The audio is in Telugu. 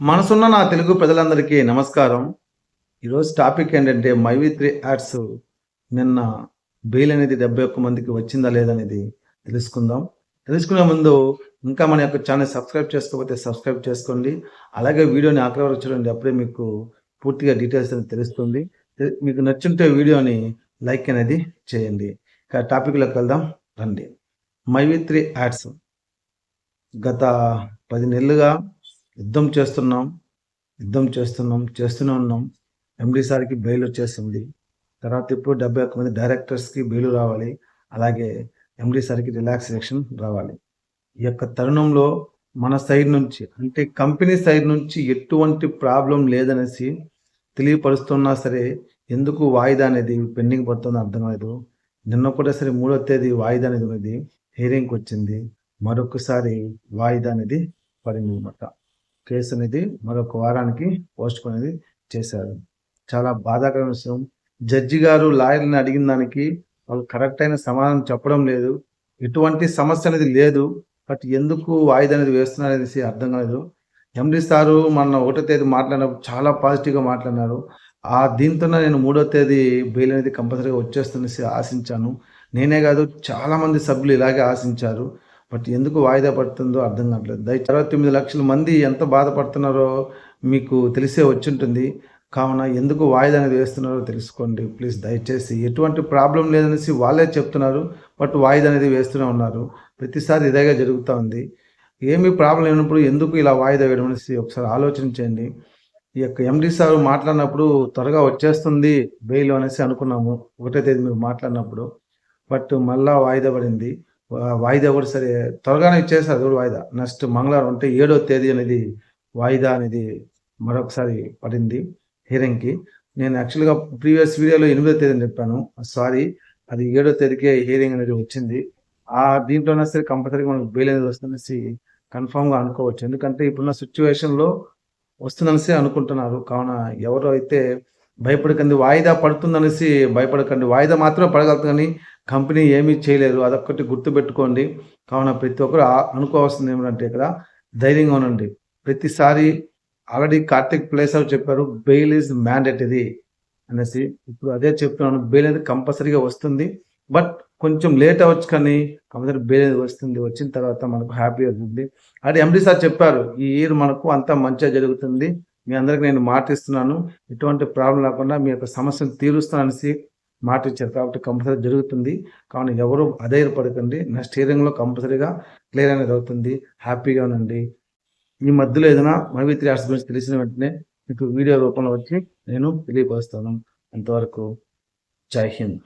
మనసున్న నా తెలుగు ప్రజలందరికీ నమస్కారం. ఈరోజు టాపిక్ ఏంటంటే మైవి త్రీ యాడ్స్ నిన్న బెయిల్ అనేది డెబ్బై ఒక్క మందికి వచ్చిందా లేదనేది తెలుసుకుందాం. తెలుసుకునే ముందు ఇంకా మన యొక్క ఛానల్ సబ్స్క్రైబ్ చేసుకోకపోతే సబ్స్క్రైబ్ చేసుకోండి. అలాగే వీడియోని ఆఖరి వరకు చూడండి అప్పుడే మీకు పూర్తిగా డీటెయిల్స్ అనేది తెలుస్తుంది. మీకు నచ్చుంటే వీడియోని లైక్ అనేది చేయండి. ఇక టాపిక్లోకి వెళ్దాం రండి. MyV three ads. గత పది నెలలుగా యుద్ధం చేస్తున్నాం యుద్ధం చేస్తున్నాం చేస్తూనే ఉన్నాం. ఎండీ సార్కి బెయిల్ వచ్చేసింది. తర్వాత ఇప్పుడు డెబ్బై ఒక్క మంది డైరెక్టర్స్కి బెయిల్ రావాలి. అలాగే ఎండీ సార్కి రిలాక్సేషన్ రావాలి. ఈ యొక్క తరుణంలో మన సైడ్ నుంచి అంటే కంపెనీ సైడ్ నుంచి ఎటువంటి ప్రాబ్లం లేదనేసి తెలియపరుస్తున్నా సరే ఎందుకు వాయిదా అనేది పెండింగ్ పడుతుందో అర్థం కాలేదు. నిన్న కూడా సరే మూడో తేదీ వాయిదా అనేది ఉన్నది. హీరింగ్కి వచ్చింది. మరొకసారి వాయిదా అనేది పడింది అనమాట కేసు అనేది మరొక వారానికి పోస్ట్ అనేది చేశారు. చాలా బాధాకరమైన విషయం. జడ్జి గారు లాయర్ని అడిగిన దానికి వాళ్ళు కరెక్ట్ అయిన సమాధానం చెప్పడం లేదు. ఎటువంటి సమస్య అనేది లేదు. బట్ ఎందుకు వాయిదా అనేది వేస్తున్నారు అనేసి అర్థం కాలేదు. ఎండి సారు మన ఒకటో తేదీ మాట్లాడినప్పుడు చాలా పాజిటివ్గా మాట్లాడినారు. ఆ దీంతో నేను మూడో తేదీ బెయిల్ అనేది కంపల్సరీగా వచ్చేస్తుందనేసి ఆశించాను. నేనే కాదు చాలా మంది సభ్యులు ఇలాగే ఆశించారు. బట్ ఎందుకు వాయిదా పడుతుందో అర్థం కావట్లేదు. దయచేసి అరవై తొమ్మిది లక్షల మంది ఎంత బాధపడుతున్నారో మీకు తెలిసే వచ్చుంటుంది. కావున ఎందుకు వాయిదా అనేది వేస్తున్నారో తెలుసుకోండి. ప్లీజ్ దయచేసి. ఎటువంటి ప్రాబ్లం లేదనేసి వాళ్ళే చెప్తున్నారు. బట్ వాయిదా అనేది వేస్తూనే ఉన్నారు. ప్రతిసారి ఇదేగా జరుగుతూ ఉంది. ఏమీ ప్రాబ్లం లేనప్పుడు ఎందుకు ఇలా వాయిదా వేయడం అనేసి ఒకసారి ఆలోచించండి ఈ యొక్క ఎండి సార్ మాట్లాడినప్పుడు త్వరగా వచ్చేస్తుంది బెయిల్ అనేసి అనుకున్నాము. ఒకటో తేదీ మీరు మాట్లాడినప్పుడు. బట్ మళ్ళా వాయిదా పడింది. వాయిదా కూడా సరే త్వరగానే ఇచ్చేస్తారు అది కూడా వాయిదా. నెక్స్ట్ మంగళవారం అంటే ఏడో తేదీ అనేది వాయిదా అనేది మరొకసారి పడింది హియరింగ్కి నేను యాక్చువల్గా ప్రీవియస్ వీడియోలో ఎనిమిదో తేదీ అని చెప్పాను. సారీ అది ఏడో తేదీకే హియరింగ్ అనేది వచ్చింది. ఆ దీంట్లోనే సరే కంపల్సరీగా మనకు బెయిల్ అనేది వస్తుందనేసి కన్ఫామ్గా అనుకోవచ్చు. ఎందుకంటే ఇప్పుడున్న సిచ్యువేషన్లో వస్తుందనేసి అనుకుంటున్నారు. కావున ఎవరు అయితే భయపడకండి వాయిదా పడుతుందనేసి భయపడకండి. వాయిదా మాత్రమే పడగలుగుతుంది కానీ కంపెనీ ఏమీ చేయలేదు. అదొక్కటి గుర్తుపెట్టుకోండి. కావున ప్రతి ఒక్కరు అనుకోవాల్సింది ఏమిటంటే ఇక్కడ ధైర్యంగా ఉండండి. ప్రతిసారి ఆల్రెడీ కార్తిక్ ప్లేస్ అని చెప్పారు బెయిల్ ఈజ్ మ్యాండేటరీ అనేసి ఇప్పుడు అదే చెప్తున్నాను. బెయిల్ అనేది కంపల్సరీగా వస్తుంది. బట్ కొంచెం లేట్ అవ్వచ్చు కానీ కంపల్సరీ బెయిల్ అనేది వస్తుంది. వచ్చిన తర్వాత మనకు హ్యాపీ అవుతుంది అంటే ఎండి సార్ చెప్పారు ఈ ఇయర్ మనకు అంతా మంచిగా జరుగుతుంది. మీ అందరికి నేను మాటిస్తున్నాను. ఎటువంటి ప్రాబ్లం లేకుండా మీ యొక్క సమస్యను తీరుస్తాననేసి మాట ఇచ్చారు కాబట్టి కంపల్సరీ జరుగుతుంది. కావున ఎవరు అధైర్యపడకండి. నెక్స్ట్ స్టీరింగ్లో కంపల్సరీగా క్లియర్ అనేది అవుతుంది. హ్యాపీగా ఉండండి. ఈ మధ్యలో ఏదైనా మవిత్రి ఆర్ట్స్ గురించి తెలిసిన వెంటనే మీకు వీడియో రూపంలో వచ్చి నేను తెలియపరుస్తాను. అంతవరకు జై హింద్.